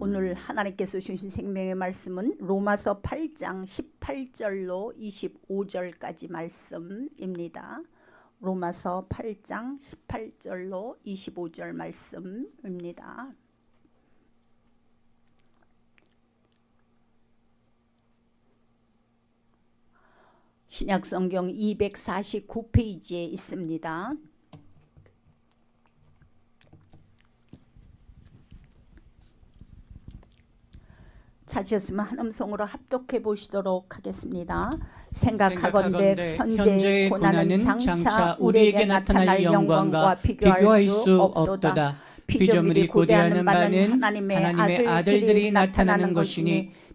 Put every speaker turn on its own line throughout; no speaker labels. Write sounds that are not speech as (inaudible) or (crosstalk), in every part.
오늘 하나님께서 주신 생명의 말씀은 로마서 8장 18절로 25절까지 말씀입니다. 로마서 8장 18절로 25절 말씀입니다. 신약 성경 249페이지에 있습니다. 찾으셨으면 한 음성으로 합독해 보시도록 하겠습니다. 생각하건대 현재의 고난은 장차 우리에게 나타날 영광과 비교할 수 없도다.
피조물이 고대하는 바는 하나님의 아들들이 나타나는 것이니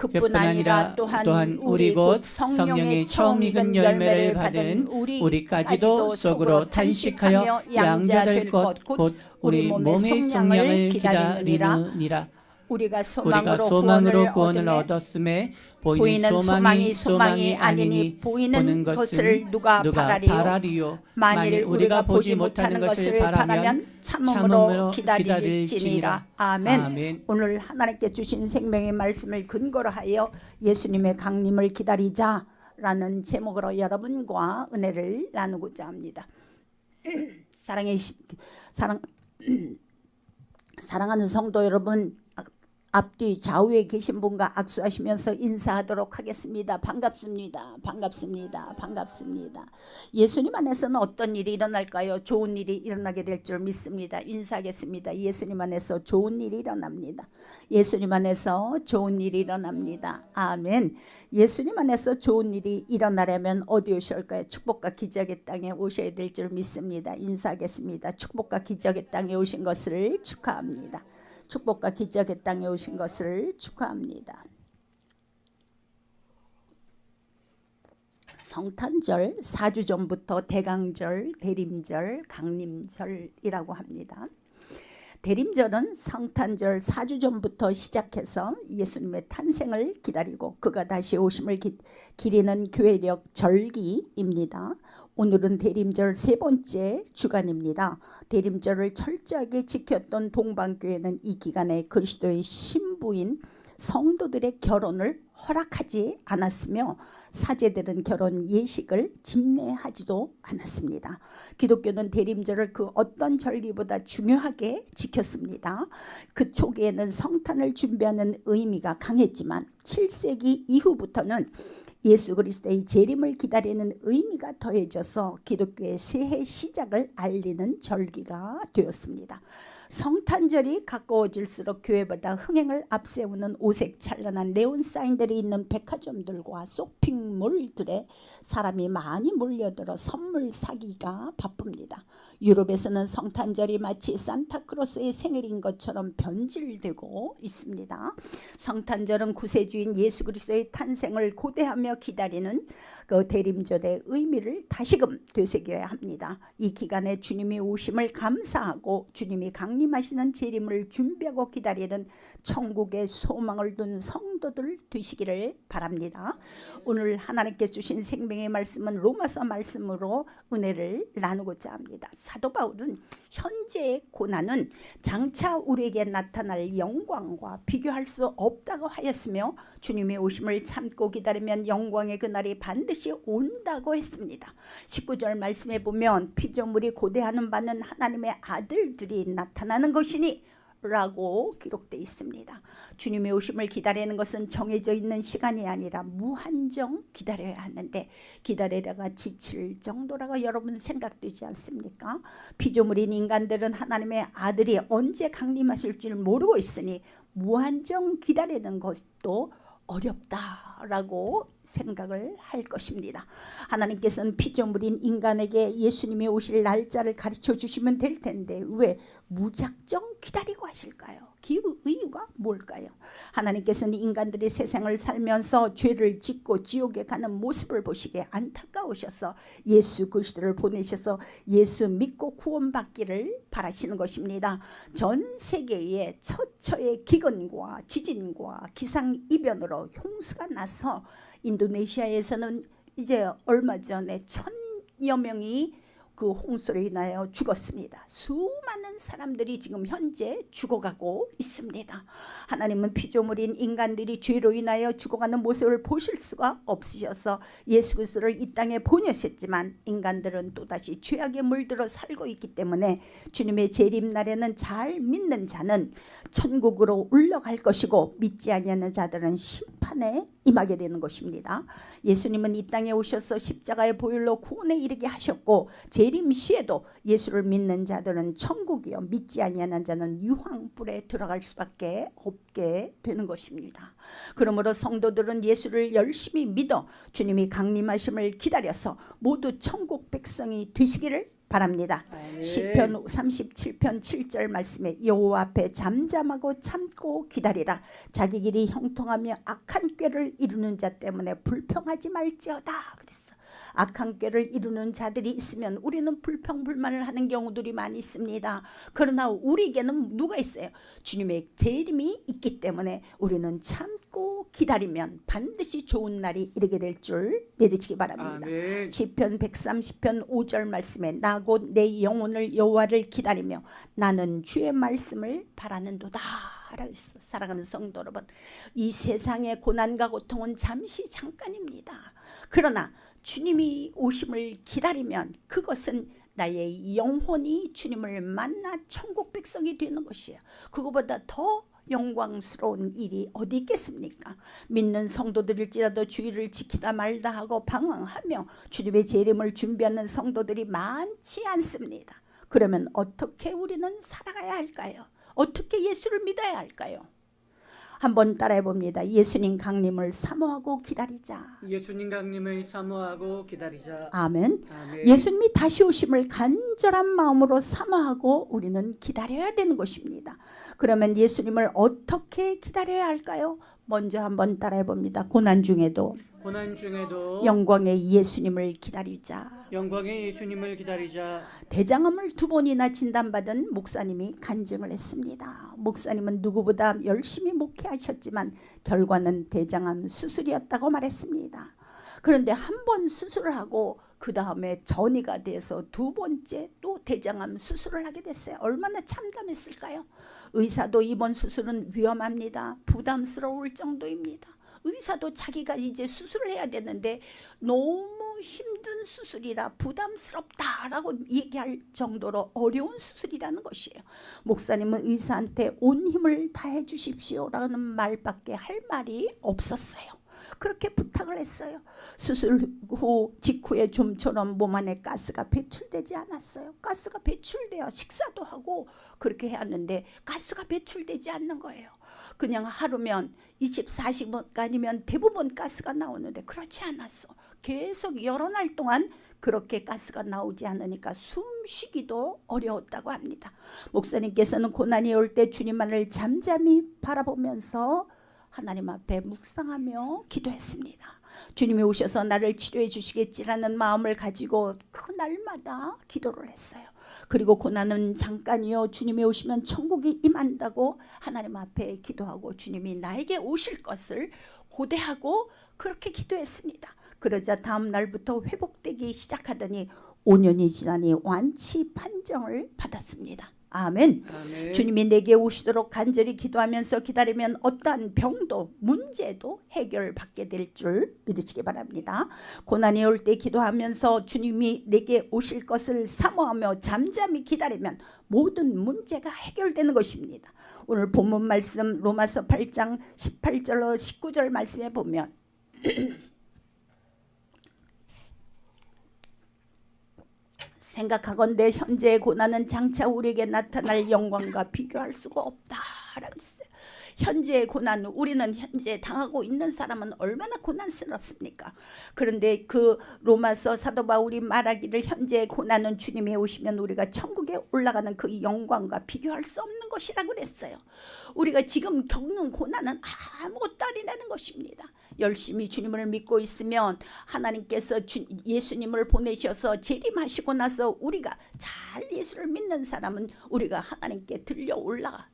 그뿐 아니라 또한 우리 곧 성령의 처음 익은 열매를 받은
우리까지도 속으로 탄식하여 양자될 것 곧 우리 몸의 성령을 기다리느니라
우리가
소망으로,
소망으로,
소망으로
구원을 얻었음에 보이는 소망이 소망이 아니니 보이는 것을 누가 바라리요
바라리요
만일 우리가 보지 못하는 것을 바라면 참음으로 기다릴지니라 아멘.
아멘.
오늘 하나님께 주신 생명의 말씀을 근거로 하여 예수님의 강림을 기다리자 라는 제목으로 여러분과 은혜를 나누고자 합니다. (clears throat) 사랑의 시- 사랑 (clears throat) 사랑하는 성도 여러분 앞뒤 좌우에 계신 분과 악수하시면서 인사하도록 하겠습니다. 반갑습니다. 반갑습니다. 반갑습니다. 예수님 안에서는 어떤 일이 일어날까요? 좋은 일이 일어나게 될 줄 믿습니다. 인사하겠습니다. 예수님 안에서 좋은 일이 일어납니다. 예수님 안에서 좋은 일이 일어납니다. 아멘. 예수님 안에서 좋은 일이 일어나려면 어디 오실까요? 축복과 기적의 땅에 오셔야 될 줄 믿습니다. 인사하겠습니다. 축복과 기적의 땅에 오신 것을 축하합니다. 축복과 기적의 땅에 오신 것을 축하합니다. 성탄절 4주 전부터 대강절, 대림절, 강림절이라고 합니다. 대림절은 성탄절 4주 전부터 시작해서 예수님의 탄생을 기다리고 그가 다시 오심을 기, 기리는 교회력 절기입니다. 오늘은 대림절 세 번째 주간입니다. 대림절을 철저하게 지켰던 동방교회는 이 기간에 그리스도의 신부인 성도들의 결혼을 허락하지 않았으며 사제들은 결혼 예식을 집례하지도 않았습니다. 기독교는 대림절을 그 어떤 절기보다 중요하게 지켰습니다. 그 초기에는 성탄을 준비하는 의미가 강했지만 7세기 이후부터는 예수 그리스도의 재림을 기다리는 의미가 더해져서 기독교의 새해 시작을 알리는 절기가 되었습니다. 성탄절이 가까워질수록 교회보다 흥행을 앞세우는 오색 찬란한 네온 사인들이 있는 백화점들과 쇼핑몰들에 사람이 많이 몰려들어 선물 사기가 바쁩니다. 유럽에서는 성탄절이 마치 산타크로스의 생일인 것처럼 변질되고 있습니다. 성탄절은 구세주인 예수 그리스도의 탄생을 고대하며 기다리는 그 대림절의 의미를 다시금 되새겨야 합니다. 이 기간에 주님이 오심을 감사하고 주님이 강림하시는 재림을 준비하고 기다리는 천국의 소망을 둔 성도들 되시기를 바랍니다. 오늘 하나님께 주신 생명의 말씀은 로마서 말씀으로 은혜를 나누고자 합니다. 사도 바울은 현재의 고난은 장차 우리에게 나타날 영광과 비교할 수 없다고 하였으며 주님의 오심을 참고 기다리면 영광의 그날이 반드시 온다고 했습니다. 19절 말씀에 보면 피조물이 고대하는 바는 하나님의 아들들이 나타나는 것이니 라고 기록되어 있습니다. 주님의 오심을 기다리는 것은 정해져 있는 시간이 아니라 무한정 기다려야 하는데 기다리다가 지칠 정도라고 여러분 생각되지 않습니까? 피조물인 인간들은 하나님의 아들이 언제 강림하실 줄 모르고 있으니 무한정 기다리는 것도 어렵다. 라고 생각을 할 것입니다. 하나님께서는 피조물인 인간에게 예수님이 오실 날짜를 가르쳐 주시면 될 텐데 왜 무작정 기다리고 하실까요? 그 이유가 뭘까요? 하나님께서는 인간들이 세상을 살면서 죄를 짓고 지옥에 가는 모습을 보시기에 안타까우셔서 예수 그리스도를 보내셔서 예수 믿고 구원받기를 바라시는 것입니다. 전 세계에 처처의 기근과 지진과 기상 이변으로 홍수가 나서 인도네시아에서는 이제 얼마 전에 천여 명이 그 홍수로 인하여 죽었습니다. 수많은 사람들이 지금 현재 죽어가고 있습니다. 하나님은 피조물인 인간들이 죄로 인하여 죽어가는 모습을 보실 수가 없으셔서 예수 그리스도를 이 땅에 보내셨지만 인간들은 또다시 죄악에 물들어 살고 있기 때문에 주님의 재림 날에는 잘 믿는 자는 천국으로 올라갈 것이고 믿지 아니하는 자들은 심판에 임하게 되는 것입니다. 예수님은 이 땅에 오셔서 십자가의 보혈로 구원에 이르게 하셨고 재림 시에도 예수를 믿는 자들은 천국이요 믿지 아니하는 자는 유황불에 들어갈 수밖에 없게 되는 것입니다. 그러므로 성도들은 예수를 열심히 믿어 주님이 강림하심을 기다려서 모두 천국 백성이 되시기를 바랍니다. 시편 37편 7절 말씀에 여호와 앞에 잠잠하고 참고 기다리라 자기 길이 형통하며 악한 꾀를 이루는 자 때문에 불평하지 말지어다 그랬어. 악한 꾀를 이루는 자들이 있으면 우리는 불평불만을 하는 경우들이 많이 있습니다. 그러나 우리에게는 누가 있어요? 주님의 재림이 있기 때문에 우리는 참고 기다리면 반드시 좋은 날이 이르게 될 줄 믿으시기 바랍니다. 시편 130편 5절 말씀에 나 곧 내 영혼을 여호와를 기다리며 나는 주의 말씀을 바라는도다. 사랑하는 성도 여러분, 이 세상의 고난과 고통은 잠시 잠깐입니다. 그러나 주님이 오심을 기다리면 그것은 나의 영혼이 주님을 만나 천국 백성이 되는 것이에요. 그거보다 더 영광스러운 일이 어디 있겠습니까? 믿는 성도들일지라도 주의를 지키다 말다 하고 방황하며 주님의 재림을 준비하는 성도들이 많지 않습니다. 그러면 어떻게 우리는 살아가야 할까요? 어떻게 예수를 믿어야 할까요? 한번 따라해 봅니다. 예수님 강림을 사모하고 기다리자.
예수님 강림을 사모하고 기다리자.
아멘.
아멘.
예수님이 다시 오심을 간절한 마음으로 사모하고 우리는 기다려야 되는 것입니다. 그러면 예수님을 어떻게 기다려야 할까요? 먼저 한번 따라해 봅니다. 고난 중에도
고난 중에도
영광의 예수님을 기다리자.
영광의 예수님을 기다리자.
대장암을 두 번이나 진단받은 목사님이 간증을 했습니다. 목사님은 누구보다 열심히 목회하셨지만 결과는 대장암 수술이었다고 말했습니다. 그런데 한 번 수술을 하고 그 다음에 전이가 돼서 두 번째 또 대장암 수술을 하게 됐어요. 얼마나 참담했을까요? 의사도 이번 수술은 위험합니다. 부담스러울 정도입니다. 의사도 자기가 이제 수술을 해야 되는데 너무 힘든 수술이라 부담스럽다라고 얘기할 정도로 어려운 수술이라는 것이에요. 목사님은 의사한테 온 힘을 다해 주십시오라는 말밖에 할 말이 없었어요. 그렇게 부탁을 했어요. 수술 후 직후에 좀처럼 몸 안에 가스가 배출되지 않았어요. 가스가 배출돼야 식사도 하고 그렇게 해왔는데 가스가 배출되지 않는 거예요. 그냥 하루면 24시간이면 대부분 가스가 나오는데 그렇지 않았어. 계속 여러 날 동안 그렇게 가스가 나오지 않으니까 숨쉬기도 어려웠다고 합니다. 목사님께서는 고난이 올 때 주님만을 잠잠히 바라보면서 하나님 앞에 묵상하며 기도했습니다. 주님이 오셔서 나를 치료해 주시겠지라는 마음을 가지고 그 날마다 기도를 했어요. 그리고 고난은 잠깐이요. 주님이 오시면 천국이 임한다고 하나님 앞에 기도하고 주님이 나에게 오실 것을 고대하고 그렇게 기도했습니다. 그러자 다음 날부터 회복되기 시작하더니 5년이 지나니 완치 판정을 받았습니다. 아멘.
아멘.
주님이 내게 오시도록 간절히 기도하면서 기다리면 어떠한 병도 문제도 해결받게 될 줄 믿으시기 바랍니다. 고난이 올 때 기도하면서 주님이 내게 오실 것을 사모하며 잠잠히 기다리면 모든 문제가 해결되는 것입니다. 오늘 본문 말씀 로마서 8장 18절로 19절 말씀에 보면 (clears throat) 생각하건대 현재의 고난은 장차 우리에게 나타날 영광과 비교할 수가 없다라고 했어요. 현재의 고난 우리는 현재 당하고 있는 사람은 얼마나 고난스럽습니까? 그런데 그 로마서 사도 바울이 말하기를 현재의 고난은 주님이 오시면 우리가 천국에 올라가는 그 영광과 비교할 수 없는 것이라 그랬어요. 우리가 지금 겪는 고난은 아무것도 아니라는 것입니다. 열심히 주님을 믿고 있으면 하나님께서 주, 예수님을 보내셔서 재림하시고 나서 우리가 잘 예수를 믿는 사람은 우리가 하나님께 들려 올라가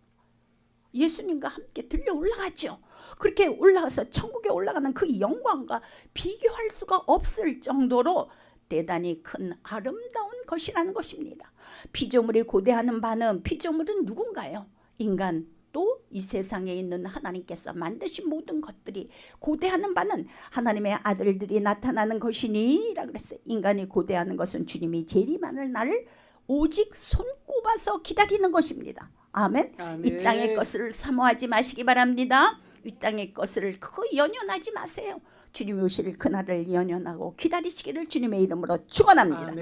예수님과 함께 들려 올라가죠. 그렇게 올라가서 천국에 올라가는 그 영광과 비교할 수가 없을 정도로 대단히 큰 아름다운 것이라는 것입니다. 피조물이 고대하는 바는 피조물은 누군가요? 인간 또 이 세상에 있는 하나님께서 만드신 모든 것들이 고대하는 바는 하나님의 아들들이 나타나는 것이니라 그랬어요. 인간이 고대하는 것은 주님이 재림하는 날을 오직 손꼽아서 기다리는 것입니다. 아멘.
아멘.
이 땅의 것을 사모하지 마시기 바랍니다. 이 땅의 것을 거의 연연하지 마세요. 주님이 오실 그날을 연연하고 기다리시기를 주님의 이름으로 축원합니다.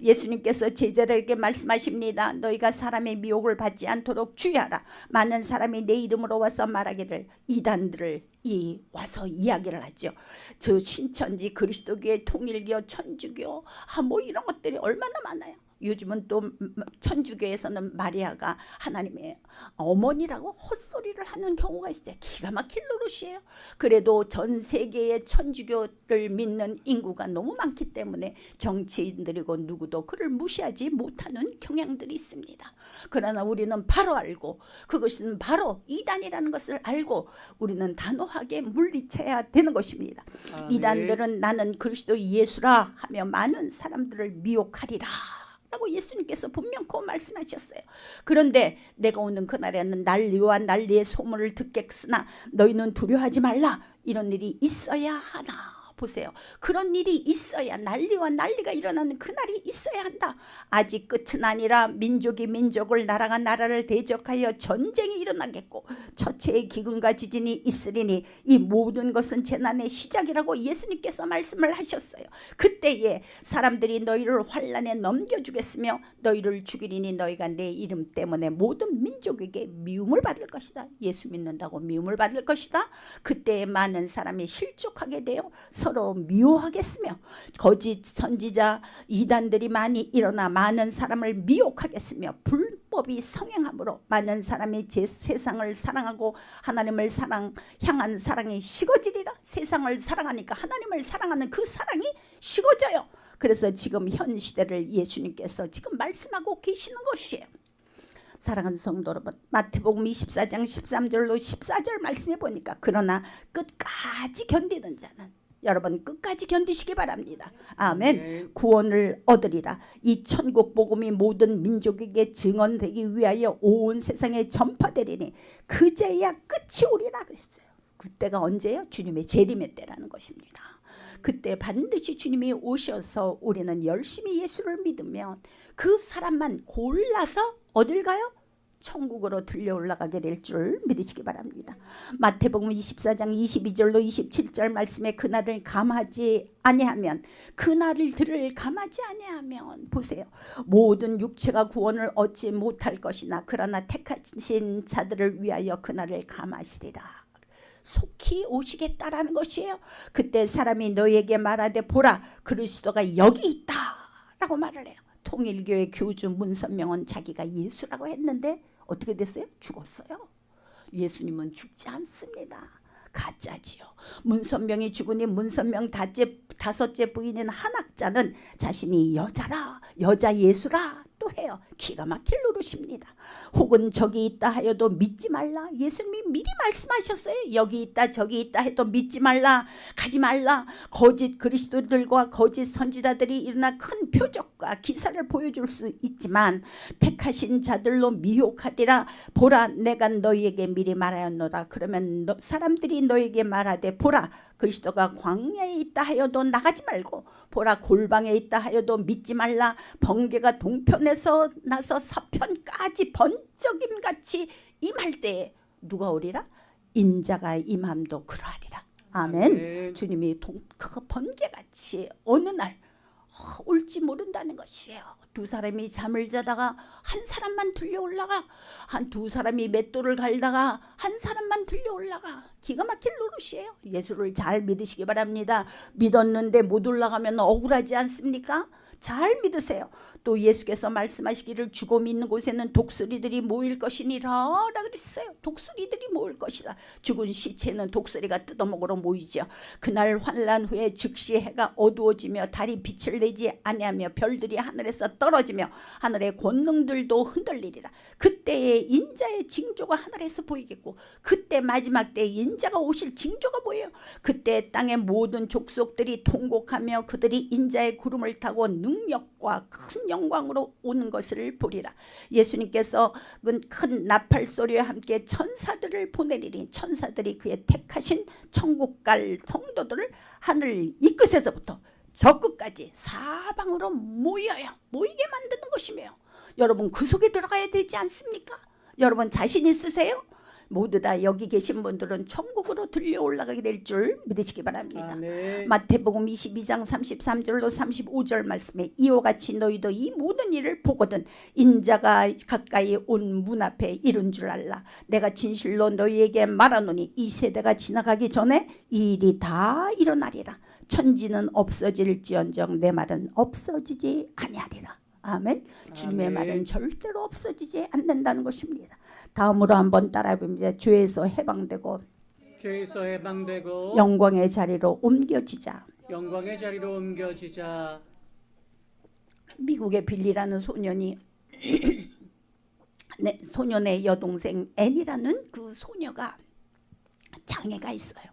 예수님께서 제자들에게 말씀하십니다. 너희가 사람의 미혹을 받지 않도록 주의하라. 많은 사람이 내 이름으로 와서 말하기를 이단들을 이 와서 이야기를 하죠. 저 신천지 그리스도교의 통일교 천주교 아, 뭐 이런 것들이 얼마나 많아요. 요즘은 또 천주교에서는 마리아가 하나님의 어머니라고 헛소리를 하는 경우가 있어요. 기가 막힐 노릇이에요. 그래도 전 세계의 천주교를 믿는 인구가 너무 많기 때문에 정치인들이고 누구도 그를 무시하지 못하는 경향들이 있습니다. 그러나 우리는 바로 알고 그것은 바로 이단이라는 것을 알고 우리는 단호하게 물리쳐야 되는 것입니다.
아멘.
이단들은 나는 그리스도 예수라 하며 많은 사람들을 미혹하리라. 라고 예수님께서 분명코 말씀하셨어요. 그런데 내가 오는 그날에는 난리와 난리의 소문을 듣겠으나 너희는 두려워하지 말라. 이런 일이 있어야 하나. 보세요. 그런 일이 있어야 난리와 난리가 일어나는 그날이 있어야 한다. 아직 끝은 아니라 민족이 민족을 나라가 나라를 대적하여 전쟁이 일어나겠고 처체의 기근과 지진이 있으리니 이 모든 것은 재난의 시작이라고 예수님께서 말씀을 하셨어요. 그때에 사람들이 너희를 환란에 넘겨주겠으며 너희를 죽이리니 너희가 내 이름 때문에 모든 민족에게 미움을 받을 것이다. 예수 믿는다고 미움을 받을 것이다. 그때에 많은 사람이 실족하게 되어 서로 미워하겠으며 거짓 선지자 이단들이 많이 일어나 많은 사람을 미혹하겠으며 불법이 성행함으로 많은 사람이 제 세상을 사랑하고 하나님을 사랑 향한 사랑이 식어지리라 세상을 사랑하니까 하나님을 사랑하는 그 사랑이 식어져요. 그래서 지금 현 시대를 예수님께서 지금 말씀하고 계시는 것이에요. 사랑하는 성도 여러분 마태복음 24장 13절로 14절 말씀해 보니까 그러나 끝까지 견디는 자는 여러분 끝까지 견디시기 바랍니다. 아멘.
아멘.
구원을 얻으리라. 이 천국 복음이 모든 민족에게 증언되기 위하여 온 세상에 전파되리니 그제야 끝이 오리라 그랬어요. 그때가 언제요? 주님의 재림의 때라는 것입니다. 그때 반드시 주님이 오셔서 우리는 열심히 예수를 믿으면 그 사람만 골라서 어딜 가요? 천국으로 들려 올라가게 될 줄 믿으시기 바랍니다. 마태복음 24장 22절로 27절 말씀에 그날을 감하지 아니하면 그날을 들을 감하지 아니하면 보세요. 모든 육체가 구원을 얻지 못할 것이나 그러나 택하신 자들을 위하여 그날을 감하시리라. 속히 오시겠다라는 것이에요. 그때 사람이 너에게 말하되 보라 그리스도가 여기 있다라고 말을 해요. 통일교의 교주 문선명은 자기가 예수라고 했는데 어떻게 됐어요? 죽었어요. 예수님은 죽지 않습니다. 가짜지요. 문선명이 죽으니 문선명 다째, 다섯째 부인인 한학자는 자신이 여자라 여자 예수라 또 해요. 기가 막힐 노릇입니다. 혹은 저기 있다 하여도 믿지 말라. 예수님이 미리 말씀하셨어요. 여기 있다 저기 있다 해도 믿지 말라. 가지 말라. 거짓 그리스도들과 거짓 선지자들이 일어나 큰 표적과 기사를 보여줄 수 있지만 택하신 자들로 미혹하리라. 보라 내가 너희에게 미리 말하였노라. 그러면 너, 사람들이 너에게 말하되 보라 그리스도가 광야에 있다 하여도 나가지 말고 보라 골방에 있다 하여도 믿지 말라. 번개가 동편에서 나서 서편까지 번쩍임 같이 임할 때에 누가 오리라? 인자가 임함도 그러하리라. 아멘.
아멘.
주님이 동, 그 번개같이 어느 날 어, 올지 모른다는 것이에요. 두 사람이 잠을 자다가 한 사람만 들려 올라가 한 두 사람이 맷돌을 갈다가 한 사람만 들려 올라가 기가 막힐 노릇이에요. 예수를 잘 믿으시기 바랍니다. 믿었는데 못 올라가면 억울하지 않습니까? 잘 믿으세요. 또 예수께서 말씀하시기를 죽어 믿는 곳에는 독수리들이 모일 것이니라 라 그랬어요. 독수리들이 모일 것이다. 죽은 시체는 독수리가 뜯어먹으러 모이죠. 그날 환란 후에 즉시 해가 어두워지며 달이 빛을 내지 아니하며 별들이 하늘에서 떨어지며 하늘의 권능들도 흔들리리라. 그때에 인자의 징조가 하늘에서 보이겠고 그때 마지막 때 인자가 오실 징조가 보여요. 그때 땅의 모든 족속들이 통곡하며 그들이 인자의 구름을 타고 능력과 큰 영광으로 오는 것을 보리라. 예수님께서 그큰 나팔 소리와 함께 천사들을 보내리니 천사들이 그의 택하신 천국 갈 성도들을 하늘 이 끝에서부터 저 끝까지 사방으로 모여요. 모이게 만드는 것이며 여러분 그 속에 들어가야 되지 않습니까? 여러분 자신 있으세요? 모두 다 여기 계신 분들은 천국으로 들려 올라가게 될 줄 믿으시기 바랍니다.
아멘.
마태복음 22장 33절로 35절 말씀에 이와 같이 너희도 이 모든 일을 보거든 인자가 가까이 온 문 앞에 이른 줄 알라 내가 진실로 너희에게 말하노니 이 세대가 지나가기 전에 이 일이 다 일어나리라 천지는 없어질지언정 내 말은 없어지지 아니하리라 아멘 주님의
아멘.
말은 절대로 없어지지 않는다는 것입니다 다음으로 한번 따라해 봅니다 죄에서 해방되고
죄에서 해방되고
영광의 자리로 옮겨지자
영광의 자리로 옮겨지자.
미국의 빌리라는 소년이 (clears throat) 네, 소년의 여동생 앤이라는 그 소녀가 장애가 있어요.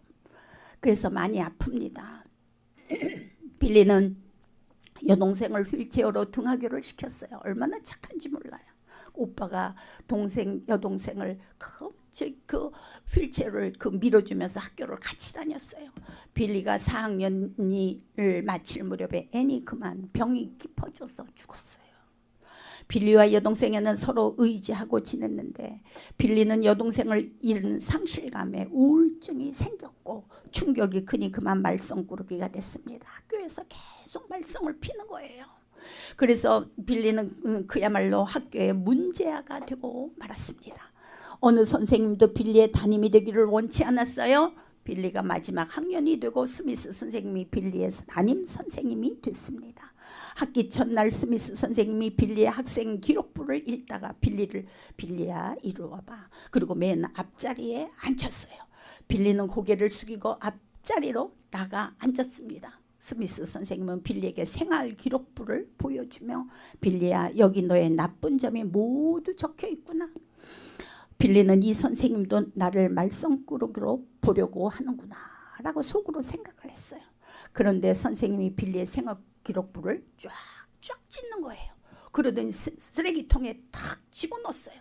그래서 많이 아픕니다. (clears throat) 빌리는 여동생을 휠체어로 등하교를 시켰어요. 얼마나 착한지 몰라요. 오빠가 동생 여동생을 그, 저, 그 휠체어를 그 밀어주면서 학교를 같이 다녔어요. 빌리가 4학년을 마칠 무렵에 앤이 그만 병이 깊어져서 죽었어요. 빌리와 여동생에는 서로 의지하고 지냈는데 빌리는 여동생을 잃은 상실감에 우울증이 생겼고 충격이 크니 그만 말썽꾸러기가 됐습니다. 학교에서 계속 말썽을 피는 거예요. 그래서 빌리는 음, 그야말로 학교의 문제아가 되고 말았습니다. 어느 선생님도 빌리의 담임이 되기를 원치 않았어요. 빌리가 마지막 학년이 되고 스미스 선생님이 빌리의 담임 선생님이 됐습니다. 학기 첫날 스미스 선생님이 빌리의 학생 기록부를 읽다가 빌리를 빌리야 이리 와봐. 그리고 맨 앞자리에 앉혔어요. 빌리는 고개를 숙이고 앞자리로 나가 앉았습니다. 스미스 선생님은 빌리에게 생활 기록부를 보여주며 빌리야 여기 너의 나쁜 점이 모두 적혀 있구나. 빌리는 이 선생님도 나를 말썽꾸러기로 보려고 하는구나 라고 속으로 생각을 했어요. 그런데 선생님이 빌리의 생활 기록부를 쫙쫙 찢는 거예요. 그러더니 쓰- 쓰레기통에 탁 집어넣었어요.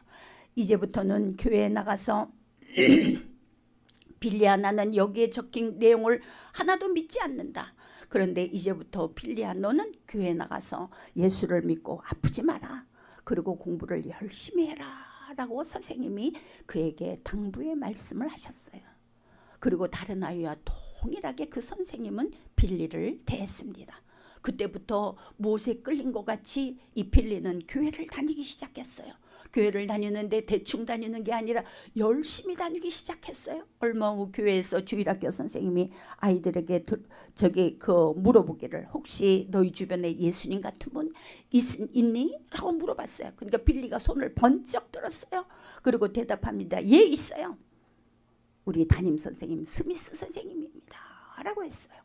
이제부터는 교회에 나가서 (clears throat) 빌리야 나는 여기에 적힌 내용을 하나도 믿지 않는다. 그런데 이제부터 빌리야 너는 교회 나가서 예수를 믿고 아프지 마라. 그리고 공부를 열심히 해라. 라고 선생님이 그에게 당부의 말씀을 하셨어요. 그리고 다른 아이와 동일하게 그 선생님은 빌리를 대했습니다. 그때부터 무엇에 끌린 것 같이 이 빌리는 교회를 다니기 시작했어요. 교회를 다니는데 대충 다니는 게 아니라 열심히 다니기 시작했어요. 얼마 후 교회에서 주일학교 선생님이 아이들에게 들- 저기 그 물어보기를 혹시 너희 주변에 예수님 같은 분 있, 있니? 라고 물어봤어요. 그러니까 빌리가 손을 번쩍 들었어요. 그리고 대답합니다. 예 있어요. 우리 담임 선생님 스미스 선생님입니다. 라고 했어요.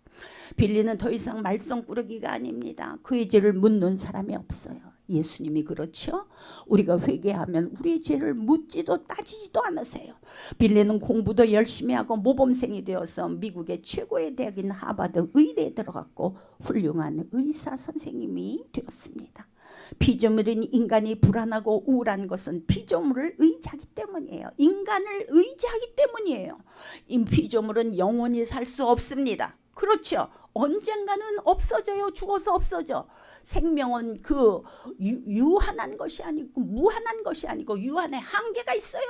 빌리는 더 이상 말썽꾸러기가 아닙니다. 그의 죄를 묻는 사람이 없어요. 예수님이 그렇죠. 우리가 회개하면 우리의 죄를 묻지도 따지지도 않으세요. 빌리는 공부도 열심히 하고 모범생이 되어서 미국의 최고의 대학인 하버드 의대에 들어갔고 훌륭한 의사 선생님이 되었습니다. 피조물인 인간이 불안하고 우울한 것은 피조물을 의지하기 때문이에요. 인간을 의지하기 때문이에요. 이 피조물은 영원히 살 수 없습니다. 그렇죠. 언젠가는 없어져요. 죽어서 없어져. 생명은 그 유, 유한한 것이 아니고 무한한 것이 아니고 유한의 한계가 있어요.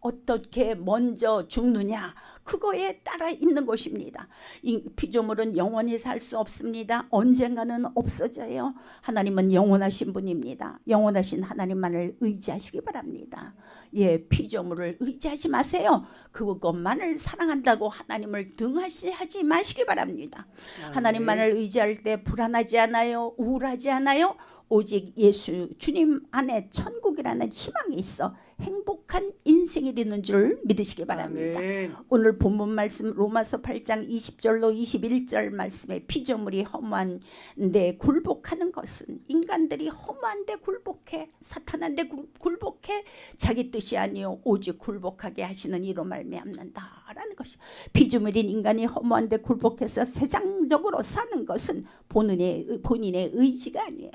어떻게 먼저 죽느냐 그거에 따라 있는 것입니다. 이 피조물은 영원히 살 수 없습니다. 언젠가는 없어져요. 하나님은 영원하신 분입니다. 영원하신 하나님만을 의지하시기 바랍니다. 예, 피조물을 의지하지 마세요. 그것만을 사랑한다고 하나님을 등하시하지 마시기 바랍니다. 하나님만을 의지할 때 불안하지 않아요. 우울하지 않아요. 오직 예수 주님 안에 천국이라는 희망이 있어 행복한 인생이 되는 줄 믿으시기 바랍니다.
아멘.
오늘 본문 말씀 로마서 8장 20절로 21절 말씀에 피조물이 허무한데 굴복하는 것은 인간들이 허무한데 굴복해 사탄한데 굴- 굴복해 자기 뜻이 아니요 오직 굴복하게 하시는 이로 말미암는다라는 것이 피조물인 인간이 허무한데 굴복해서 세상적으로 사는 것은 본인의 본인의 의지가 아니에요.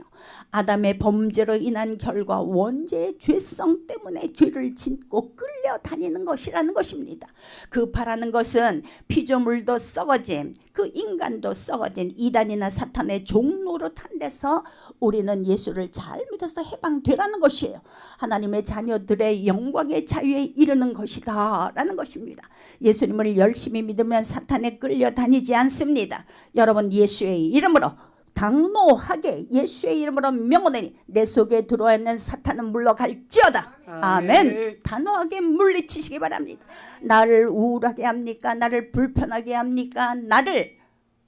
아담의 범죄로 인한 결과 원죄의 죄성 때문에 죄를 짓고 끌려다니는 것이라는 것입니다. 그 바라는 것은 피조물도 썩어짐, 그 인간도 썩어진 이단이나 사탄의 종로로 탄 데서 우리는 예수를 잘 믿어서 해방되라는 것이에요. 하나님의 자녀들의 영광의 자유에 이르는 것이다 라는 것입니다. 예수님을 열심히 믿으면 사탄에 끌려다니지 않습니다. 여러분 예수의 이름으로 당노하게 예수의 이름으로 명하노니 내 속에 들어와 있는 사탄은 물러갈지어다. 아멘.
아멘.
단호하게 물리치시기 바랍니다. 나를 우울하게 합니까? 나를 불편하게 합니까? 나를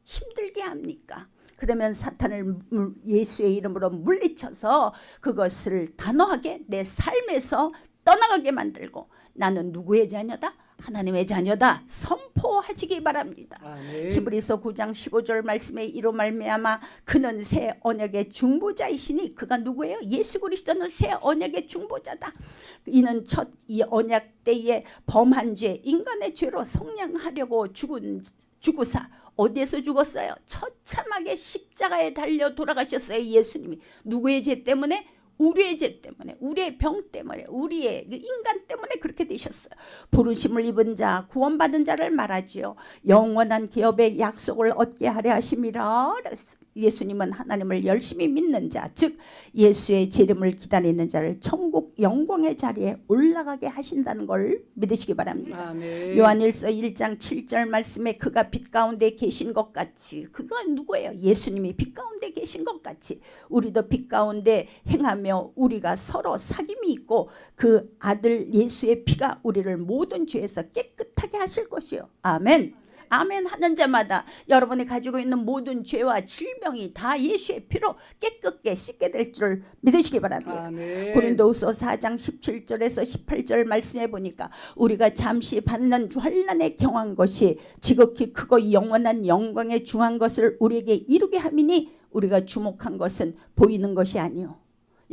힘들게 합니까? 그러면 사탄을 물- 예수의 이름으로 물리쳐서 그것을 단호하게 내 삶에서 떠나가게 만들고 나는 누구의 자녀다? 하나님의 자녀다. 선포하시기 바랍니다.
아멘.
히브리서 9장 15절 말씀에 이로 말미암아 그는 새 언약의 중보자이시니 그가 누구예요? 예수 그리스도는 새 언약의 중보자다. 이는 첫 이 언약 때에 범한 죄 인간의 죄로 속량하려고 죽은 죽으사 어디에서 죽었어요? 처참하게 십자가에 달려 돌아가셨어요. 예수님이 누구의 죄 때문에? 우리의 죄 때문에, 우리의 병 때문에, 우리의 그 인간 때문에 그렇게 되셨어요. 부르심을 입은 자, 구원받은 자를 말하지요. 영원한 기업의 약속을 얻게 하려 하심이라. 그랬어요. 예수님은 하나님을 열심히 믿는 자, 즉 예수의 재림을 기다리는 자를 천국 영광의 자리에 올라가게 하신다는 걸 믿으시기 바랍니다.
아멘.
요한일서 1장 7절 말씀에 그가 빛 가운데 계신 것 같이 그가 누구예요? 예수님이 빛 가운데 계신 것 같이 우리도 빛 가운데 행하며 우리가 서로 사귐이 있고 그 아들 예수의 피가 우리를 모든 죄에서 깨끗하게 하실 것이요. 아멘. 아멘 하는 자마다 여러분이 가지고 있는 모든 죄와 질병이 다 예수의 피로 깨끗게 씻게 될 줄 믿으시기 바랍니다.
아멘.
고린도후서 4장 17절에서 18절 말씀해 보니까 우리가 잠시 받는 환란에 경한 것이 지극히 크고 영원한 영광에 중한 것을 우리에게 이루게 함이니 우리가 주목한 것은 보이는 것이 아니요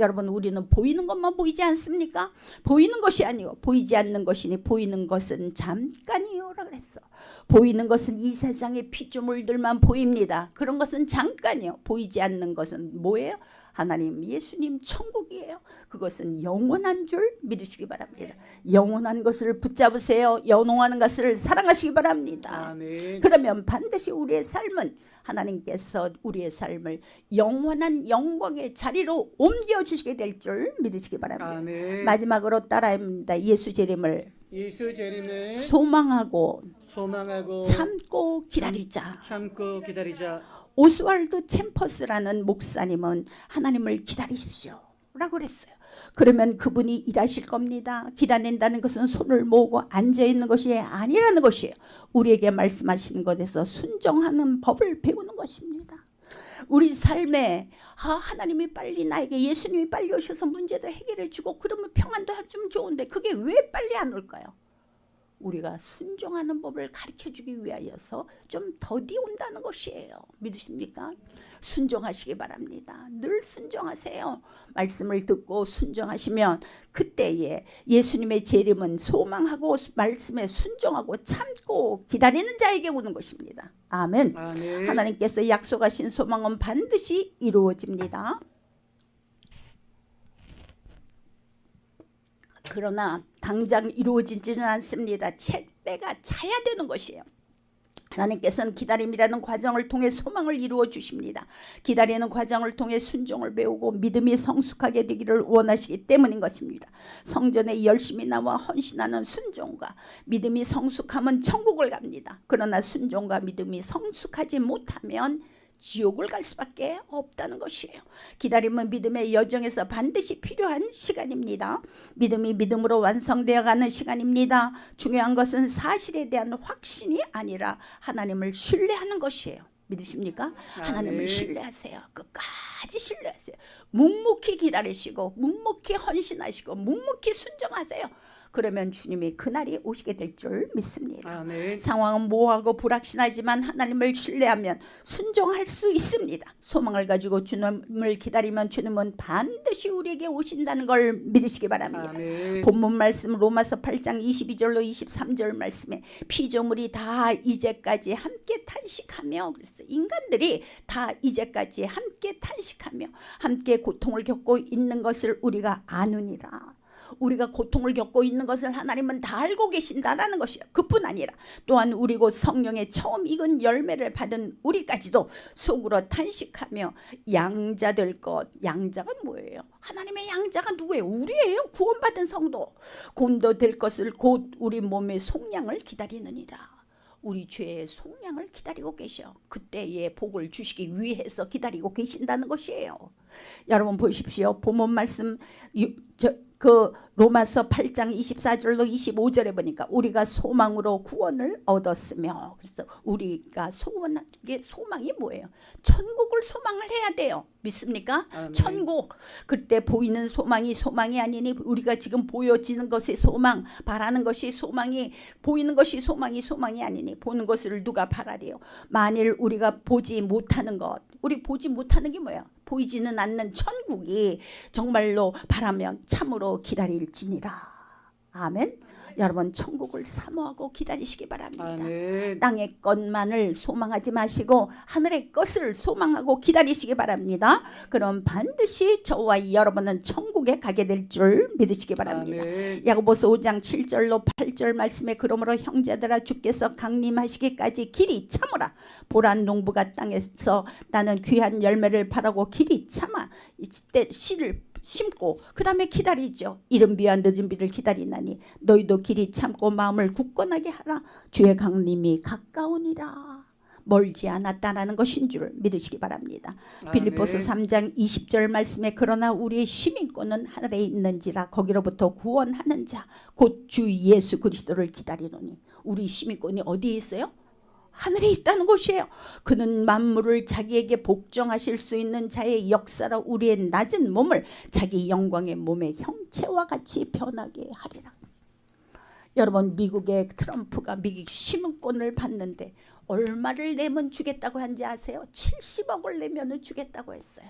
여러분 우리는 보이는 것만 보이지 않습니까? 보이는 것이 아니요 보이지 않는 것이니 보이는 것은 잠깐이요라 그랬어. 보이는 것은 이 세상의 피조물들만 보입니다. 그런 것은 잠깐이요. 보이지 않는 것은 뭐예요? 하나님, 예수님 천국이에요. 그것은 영원한 줄 믿으시기 바랍니다. 영원한 것을 붙잡으세요. 영원한 것을 사랑하시기 바랍니다.
아멘.
그러면 반드시 우리의 삶은 하나님께서 우리의 삶을 영원한 영광의 자리로 옮겨 주시게 될 줄 믿으시기 바랍니다.
아멘.
마지막으로 따라합니다. 예수 재림을
예수 재림을
소망하고
소망하고
참고 기다리자.
참고 기다리자.
오스왈드 챔퍼스라는 목사님은 하나님을 기다리십시오. 라고 그랬어요. 그러면 그분이 일하실 겁니다. 기다린다는 것은 손을 모으고 앉아 있는 것이 아니라는 것이에요. 우리에게 말씀하시는 것에서 순종하는 법을 배우는 것입니다. 우리 삶에 아, 하나님이 빨리 나에게 예수님이 빨리 오셔서 문제도 해결해 주고 그러면 평안도 해주면 좋은데 그게 왜 빨리 안 올까요? 우리가 순종하는 법을 가르쳐 주기 위하여서 좀 더디 온다는 것이에요. 믿으십니까? 순종하시기 바랍니다. 늘 순종하세요. 말씀을 듣고 순종하시면 그때에 예수님의 재림은 소망하고 말씀에 순종하고 참고 기다리는 자에게 오는 것입니다. 아멘.
아멘.
하나님께서 약속하신 소망은 반드시 이루어집니다. 그러나 당장 이루어지지는 않습니다. 책배가 차야 되는 것이에요. 하나님께서는 기다림이라는 과정을 통해 소망을 이루어 주십니다. 기다리는 과정을 통해 순종을 배우고 믿음이 성숙하게 되기를 원하시기 때문인 것입니다. 성전에 열심히 나와 헌신하는 순종과 믿음이 성숙하면 천국을 갑니다. 그러나 순종과 믿음이 성숙하지 못하면 지옥을 갈 수밖에 없다는 것이에요. 기다림은 믿음의 여정에서 반드시 필요한 시간입니다. 믿음이 믿음으로 완성되어 가는 시간입니다. 중요한 것은 사실에 대한 확신이 아니라 하나님을 신뢰하는 것이에요. 믿으십니까? 하나님을. 신뢰하세요. 끝까지 신뢰하세요. 묵묵히 기다리시고 묵묵히 헌신하시고 묵묵히 순종하세요. 그러면 주님이 그날이 오시게 될 줄 믿습니다.
아멘.
상황은 모호하고 불확실하지만 하나님을 신뢰하면 순종할 수 있습니다. 소망을 가지고 주님을 기다리면 주님은 반드시 우리에게 오신다는 걸 믿으시기 바랍니다.
아멘.
본문 말씀 로마서 8장 22절로 23절 말씀에 피조물이 다 이제까지 함께 탄식하며 그랬어요. 인간들이 다 이제까지 함께 탄식하며 함께 고통을 겪고 있는 것을 우리가 아느니라. 우리가 고통을 겪고 있는 것을 하나님은 다 알고 계신다라는 것이요. 그뿐 아니라 또한 우리 곧 성령의 처음 익은 열매를 받은 우리까지도 속으로 탄식하며 양자 될 것. 양자가 뭐예요? 하나님의 양자가 누구예요? 우리예요. 구원받은 성도. 곤도 될 것을 곧 우리 몸의 속량을 기다리느니라. 우리 죄의 속량을 기다리고 계셔. 그때의 복을 주시기 위해서 기다리고 계신다는 것이에요. 여러분 보십시오. 본문 말씀 그 로마서 8장 24절로 25절에 보니까 우리가 소망으로 구원을 얻었으며 그래서 우리가 소원 한게 소망이 뭐예요? 천국을 소망을 해야 돼요. 믿습니까?
아멘.
천국. 그때 보이는 소망이 소망이 아니니 우리가 지금 보여지는 것이 소망, 바라는 것이 소망이 보이는 것이 소망이 소망이 아니니 보는 것을 누가 바라리요? 만일 우리가 보지 못하는 것, 우리 보지 못하는 게 뭐야? 보이지는 않는 천국이 정말로 바라면 참으로 기다릴지니라. 아멘. 여러분 천국을 사모하고 기다리시기 바랍니다.
아멘.
땅의 것만을 소망하지 마시고 하늘의 것을 소망하고 기다리시기 바랍니다. 그럼 반드시 저와 여러분은 천국에 가게 될 줄 믿으시기 바랍니다.
아멘.
야고보서 5장 7절로 8절 말씀에 그러므로 형제들아 주께서 강림하시기까지 길이 참으라 보란 농부가 땅에서 나는 귀한 열매를 바라고 길이 참아 이때 씨를 심고 그 다음에 기다리죠 이른 비와 늦은 비를 기다리나니 너희도 길이 참고 마음을 굳건하게 하라 주의 강림이 가까우니라 멀지 않았다라는 것인 줄 믿으시기 바랍니다. 빌립보서
아멘.
3장 20절 말씀에 그러나 우리의 시민권은 하늘에 있는지라 거기로부터 구원하는 자 곧 주 예수 그리스도를 기다리노니 우리 시민권이 어디에 있어요? 하늘에 있다는 것이에요. 그는 만물을 자기에게 복종하실 수 있는 자의 역사로 우리의 낮은 몸을 자기 영광의 몸의 형체와 같이 변하게 하리라. 여러분 미국의 트럼프가 미국 시민권을 받는데 얼마를 내면 주겠다고 한지 아세요? 70억을 내면은 주겠다고 했어요.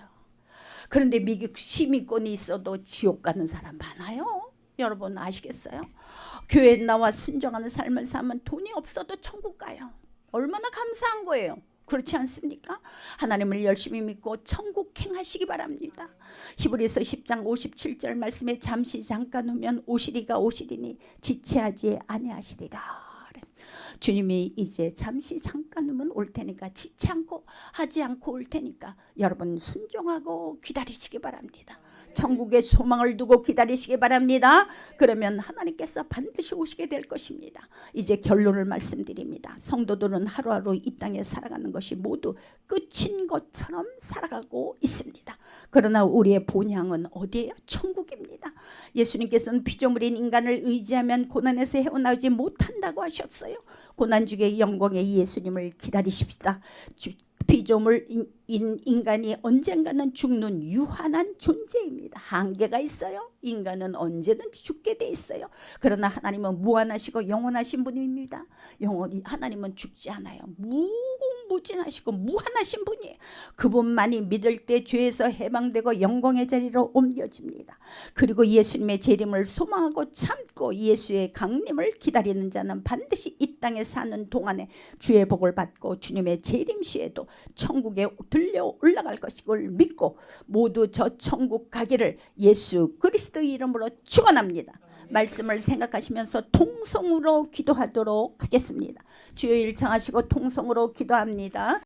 그런데 미국 시민권이 있어도 지옥 가는 사람 많아요. 여러분 아시겠어요? 교회 나와 순종하는 삶을 살면 돈이 없어도 천국 가요. 얼마나 감사한 거예요. 그렇지 않습니까? 하나님을 열심히 믿고 천국 행하시기 바랍니다. 히브리서 10장 57절 말씀에 잠시 잠깐 후면 오시리가 오시리니 지체하지 아니하시리라. 주님이 이제 잠시 잠깐 후면 올 테니까 지체 않고 하지 않고 올 테니까 여러분 순종하고 기다리시기 바랍니다. 천국의 소망을 두고 기다리시기 바랍니다. 그러면 하나님께서 반드시 오시게 될 것입니다. 이제 결론을 말씀드립니다. 성도들은 하루하루 이 땅에 살아가는 것이 모두 끝인 것처럼 살아가고 있습니다. 그러나 우리의 본향은 어디예요? 천국입니다. 예수님께서는 피조물인 인간을 의지하면 고난에서 헤어나오지 못한다고 하셨어요. 고난 중에 영광의 예수님을 기다리십시다. 주- 피조물 인, 인, 인간이 언젠가는 죽는 유한한 존재입니다. 한계가 있어요. 인간은 언제든지 죽게 돼 있어요. 그러나 하나님은 무한하시고 영원하신 분입니다. 영원히 하나님은 죽지 않아요. 무궁 무진하시고 무한하신 분이에요. 그분만이 믿을 때 죄에서 해방되고 영광의 자리로 옮겨집니다. 그리고 예수님의 재림을 소망하고 참고 예수의 강림을 기다리는 자는 반드시 이 땅에 사는 동안에 주의 복을 받고 주님의 재림 시에도 천국에 들려 올라갈 것을 믿고 모두 저 천국 가기를 예수 그리스도 이름으로 축원합니다. 말씀을 생각하시면서 통성으로 기도하도록 하겠습니다. 주여 일창하시고 통성으로 기도합니다.